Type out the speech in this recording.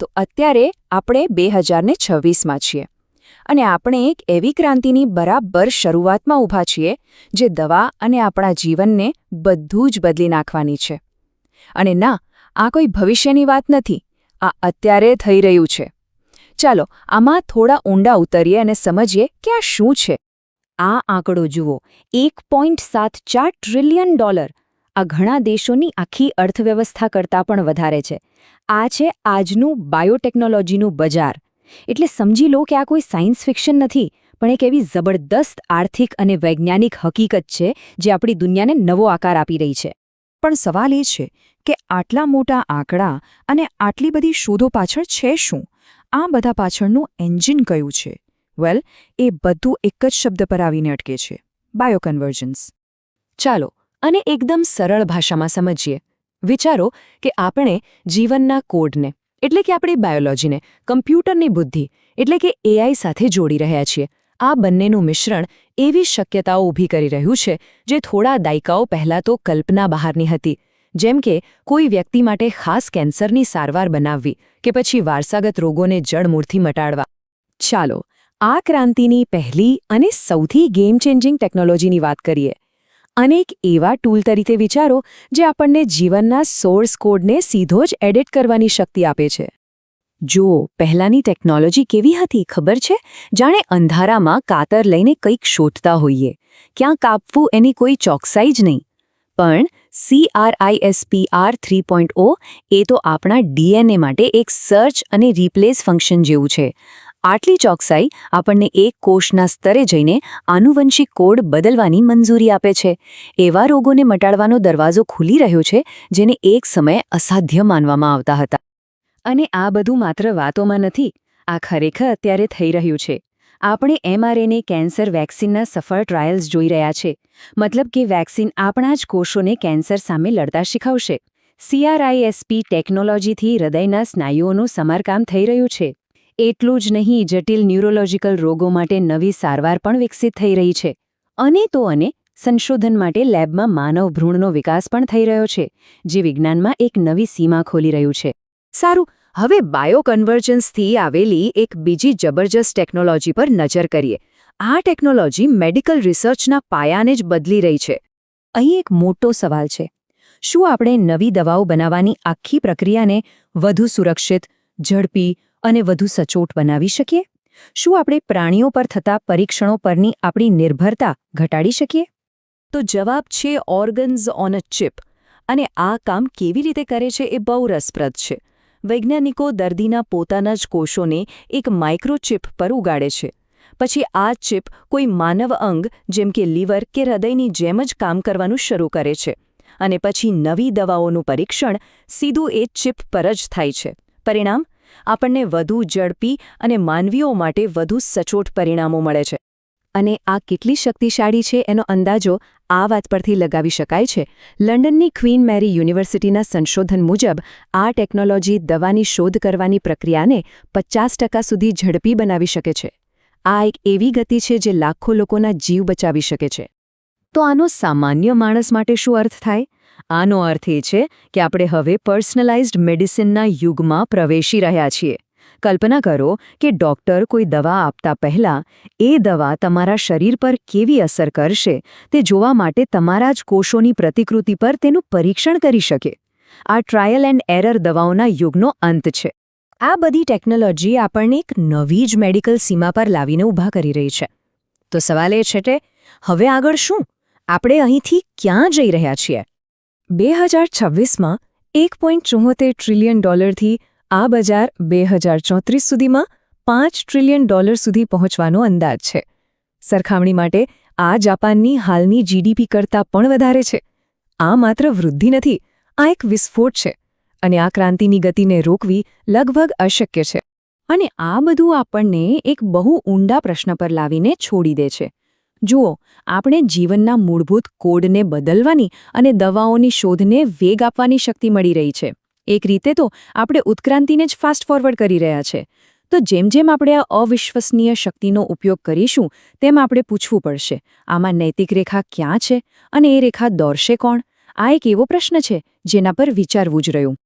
તો અત્યારે આપણે બે હજારને છવ્વીસમાં છીએ. અને આપણે એક એવી ક્રાંતિની બરાબર શરૂઆતમાં ઊભા છીએ, જે દવા અને આપણા જીવનને બધું જ બદલી નાખવાની છે. અને ના, આ કોઈ ભવિષ્યની વાત નથી. આ અત્યારે થઈ રહ્યું છે. ચાલો, આમાં થોડા ઊંડા ઉતરીએ અને સમજીએ કે આ શું છે. આ આંકડો જુઓ. એક પોઈન્ટ સાત ચાર ટ્રિલિયન ડોલર આ ઘણા દેશોની આખી અર્થવ્યવસ્થા કરતાં પણ વધારે છે. આ છે આજનું બાયોટેકનોલોજીનું બજાર. એટલે સમજી લો કે આ કોઈ સાયન્સ ફિક્શન નથી, પણ એક એવી જબરદસ્ત આર્થિક અને વૈજ્ઞાનિક હકીકત છે, જે આપણી દુનિયાને નવો આકાર આપી રહી છે. પણ સવાલ એ છે કે આટલા મોટા આંકડા અને આટલી બધી શોધો પાછળ છે શું? આ બધા પાછળનું એન્જિન કયું છે? વેલ, એ બધું એક જ શબ્દ પર આવીને અટકે છે. બાયોકન્વર્જન્સ. ચાલો અને એકદમ સરળ ભાષામાં સમજીએ. વિચારો કે આપણે જીવનના કોડને, એટલે કે આપણી બાયોલોજીને, કમ્પ્યુટરની બુદ્ધિ, એટલે કે એઆઈ સાથે જોડી રહ્યા છીએ. આ બંનેનું મિશ્રણ એવી શક્યતાઓ ઊભી કરી રહ્યું છે, જે થોડા દાયકાઓ પહેલાં તો કલ્પના બહારની હતી. જેમ કે, કોઈ વ્યક્તિ માટે ખાસ કેન્સરની સારવાર બનાવવી કે પછી વારસાગત રોગોને જડમૂળથી મટાડવા. ચાલો, આ ક્રાંતિની પહેલી અને સૌથી ગેમ ચેન્જિંગ ટેકનોલોજીની વાત કરીએ. અને એક એવા ટૂલ તરીકે વિચારો જે આપણને જીવનના સોર્સ કોડને સીધો જ એડિટ કરવાની શક્તિ આપે છે. જુઓ, પહેલાંની ટેકનોલોજી કેવી હતી, ખબર છે? જાણે અંધારામાં કાતર લઈને કંઈક શોધતા હોઈએ. ક્યાં કાપવું એની કોઈ ચોકસાઈ જ નહીં. પણ C R I S P R three point O એ તો આપણા ડીએનએ માટે એક સર્ચ અને રિપ્લેસ ફંક્શન જેવું છે. આટલી ચોકસાઈ આપણને એક કોષના સ્તરે જઈને આનુવંશિક કોડ બદલવાની મંજૂરી આપે છે. એવા રોગોને મટાડવાનો દરવાજો ખુલી રહ્યો છે, જેને એક સમયે અસાધ્ય માનવામાં આવતા હતા. અને આ બધું માત્ર વાતોમાં નથી, આ ખરેખર અત્યારે થઈ રહ્યું છે. આપણે એમઆરએને કેન્સર વેક્સિનના સફળ ટ્રાયલ્સ જોઈ રહ્યા છે. મતલબ કે વેક્સિન આપણા જ કોષોને કેન્સર સામે લડતા શીખવશે. સીઆરઆઈએસપી ટેકનોલોજીથી હૃદયના સ્નાયુઓનું સમારકામ થઈ રહ્યું છે. એટલું જ નહીં, જટિલ ન્યુરોલોજીકલ રોગો માટે નવી સારવાર પણ વિકસિત થઈ રહી છે. અને તો અને, સંશોધન માટે લેબમાં માનવ ભ્રૂણનો વિકાસ પણ થઈ રહ્યો છે, જે વિજ્ઞાનમાં એક નવી સીમા ખોલી રહ્યું છે. સારું, હવે બાયોકન્વર્જન્સથી આવેલી એક બીજી જબરજસ્ત ટેકનોલોજી પર નજર કરીએ. આ ટેકનોલોજી મેડિકલ રિસર્ચના પાયાને જ બદલી રહી છે. અહીં એક મોટો સવાલ છે. શું આપણે નવી દવાઓ બનાવવાની આખી પ્રક્રિયાને વધુ સુરક્ષિત, ઝડપી અને વધુ સચોટ બનાવી શકીએ? શું આપણે પ્રાણીઓ પર થતા પરીક્ષણો પરની આપણી નિર્ભરતા ઘટાડી શકીએ? તો જવાબ છે ઓર્ગન્સ ઓન અ ચિપ. અને આ કામ કેવી રીતે કરે છે એ બહુ રસપ્રદ છે. વૈજ્ઞાનિકો દર્દીના પોતાના જ કોષોને એક માઇક્રોચિપ પર ઉગાડે છે. પછી આ ચિપ કોઈ માનવ અંગ, જેમ કે લીવર કે હૃદયની જેમ જ કામ કરવાનું શરૂ કરે છે. અને પછી નવી દવાઓનું પરીક્ષણ સીધું એ ચિપ પર જ થાય છે. પરિણામ આપણને વધુ ઝડપી અને માનવીઓ માટે વધુ સચોટ પરિણામો મળે છે. અને આ કેટલી શક્તિશાળી છે એનો અંદાજો આ વાત પરથી લગાવી શકાય છે. લંડનની ક્વીન મેરી યુનિવર્સિટીના સંશોધન મુજબ, આ ટેકનોલોજી દવાની શોધ કરવાની પ્રક્રિયાને પચાસ સુધી ઝડપી બનાવી શકે છે. આ એક એવી ગતિ છે જે લાખો લોકોના જીવ બચાવી શકે છે. તો આનો સામાન્ય માણસ માટે શું અર્થ થાય? આનો અર્થ એ છે કે આપણે હવે પર્સનલાઇઝ્ડ મેડિસિનના યુગમાં પ્રવેશી રહ્યા છીએ. કલ્પના કરો કે ડોક્ટર કોઈ દવા આપતા પહેલાં એ દવા તમારા શરીર પર કેવી અસર કરશે તે જોવા માટે તમારા જ કોષોની પ્રતિકૃતિ પર તેનું પરીક્ષણ કરી શકે. આ ટ્રાયલ એન્ડ એરર દવાઓના યુગનો અંત છે. આ બધી ટેકનોલોજી આપણને એક નવી જ મેડિકલ સીમા પર લાવીને ઊભા કરી રહી છે. તો સવાલ એ છે કે હવે આગળ શું? આપણે અહીંથી ક્યાં જઈ રહ્યા છીએ? બે હજાર છવ્વીસમાં એક પોઈન્ટ ચુમ્મોતેર ટ્રિલિયન ડોલરથી આ બજાર બે હજાર ચોત્રીસ સુધીમાં પાંચ ટ્રિલિયન ડોલર સુધી પહોંચવાનો અંદાજ છે. સરખામણી માટે આ જાપાનની હાલની જીડીપી કરતાં પણ વધારે છે. આ માત્ર વૃદ્ધિ નથી, આ એક વિસ્ફોટ છે અને આ ક્રાંતિની ગતિને રોકવી લગભગ અશક્ય છે. અને આ બધું આપણને એક બહુ ઊંડા પ્રશ્ન પર લાવીને છોડી દે છે. જુઓ, આપણે જીવનના મૂળભૂત કોડને બદલવાની અને દવાઓની શોધને વેગ આપવાની શક્તિ મળી રહી છે. એક રીતે તો, આપણે ઉત્ક્રાંતિને જ ફાસ્ટ ફોરવર્ડ કરી રહ્યા છે. તો જેમ જેમ આપણે આ અવિશ્વસનીય શક્તિનો ઉપયોગ કરીશું, તેમ આપણે પૂછવું પડશે, આમાં નૈતિક રેખા ક્યાં છે અને એ રેખા દોરશે કોણ? આ એક એવો પ્રશ્ન છે, જેના પર વિચારવું જ રહ્યું.